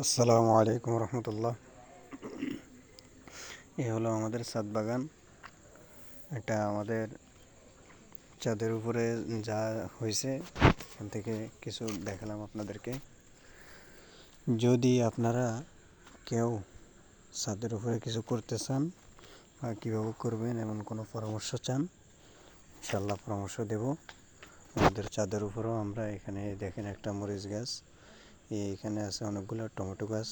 আসসালামু আলাইকুম রহমতুল্লাহ। এ হলো আমাদের ছাদ বাগান। এটা আমাদের চাঁদের উপরে যা হয়েছে, এখান থেকে কিছু দেখালাম আপনাদেরকে। যদি আপনারা কেউ ছাদের উপরে কিছু করতে চান বা কীভাবে করবেন এমন কোনো পরামর্শ চান ইনশাল্লাহ পরামর্শ দেব। আমাদের চাঁদের উপরেও আমরা এখানে দেখেন একটা মরিচ গাছ। এখানে আছে অনেকগুলো টমেটো গাছ।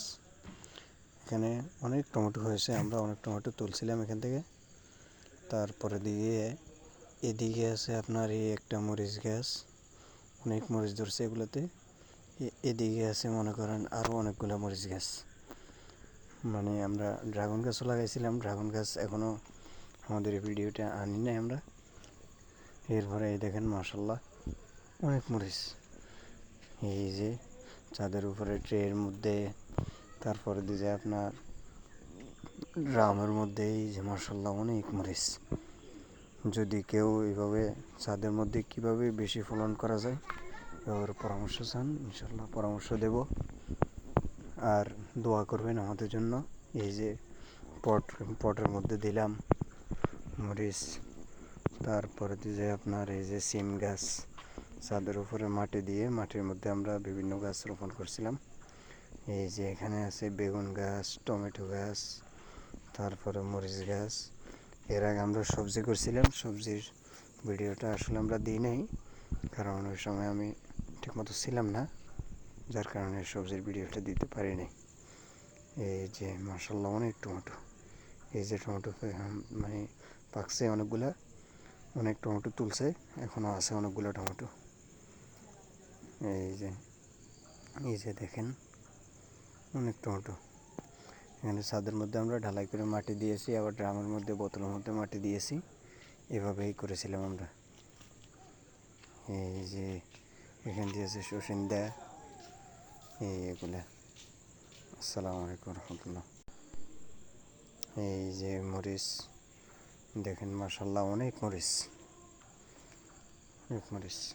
এখানে অনেক টমেটো হয়েছে, আমরা অনেক টমেটো তুলছিলাম এখান থেকে। তারপরে দিয়ে এদিকে আছে আপনার এই একটা মরিচ গাছ, অনেক মরিচ ধরছে এগুলোতে। এদিকে আছে মনে করেন আরও অনেকগুলো মরিচ গাছ। মানে আমরা ড্রাগন গাছও লাগাইছিলাম, ড্রাগন গাছ এখনও আমাদের ভিডিওটা আনি নাই আমরা। এরপরে এই দেখেন মাসাল্লাহ অনেক মরিচ। এই যে চাঁদের উপরে ট্রের মধ্যে, তারপরে যায় আপনার ড্রামের মধ্যে, এই যে মার্শাল্লাহ অনেক মরিচ। যদি কেউ এইভাবে ছাদের মধ্যে কীভাবে বেশি ফলন করা যায়, এভাবে পরামর্শ চান ইনশাল্লাহ পরামর্শ দেব। আর দোয়া করবেন আমাদের জন্য, এই যে পট, পটের মধ্যে দিলাম মরিচ, তারপরে দিয়ে আপনার এই যে সিম গাছ। ছাদের উপরে মাটি দিয়ে, মাটির মধ্যে আমরা বিভিন্ন গাছ রোপণ করছিলাম। এই যে এখানে আছে বেগুন গাছ, টমেটো গাছ, তারপরে মরিচ গাছ। এর আগে আমরা সবজি করছিলাম। সবজির ভিডিওটা আসলে আমরা দিই নাই, কারণ ওই সময় আমি ঠিকমতো ছিলাম না, যার কারণে সবজির ভিডিওটা দিতে পারি নাই। এই যে মার্শাল্লাহ অনেক টমেটো। এই যে টমেটো মানে পাকছে অনেকগুলা, অনেক টমেটো তুলছে এখনও আছে অনেকগুলো টমেটো। এই যে এই যে দেখেন, অনেক টমেটো। এখানে ছাদের মধ্যে আমরা ঢালাই করে মাটি দিয়েছি, আবার ড্রামের মধ্যে, বোতলের মধ্যে মাটি দিয়েছি। এভাবেই করেছিলাম আমরা। এই যে, এখান দিয়েছে শসিন্দা এই এগুলা। আসসালামু আলাইকুম রহমতুল্লাহ। এই যে মরিচ, দেখেন মার্শাল্লাহ অনেক মরিচ। অনেক মরিচ।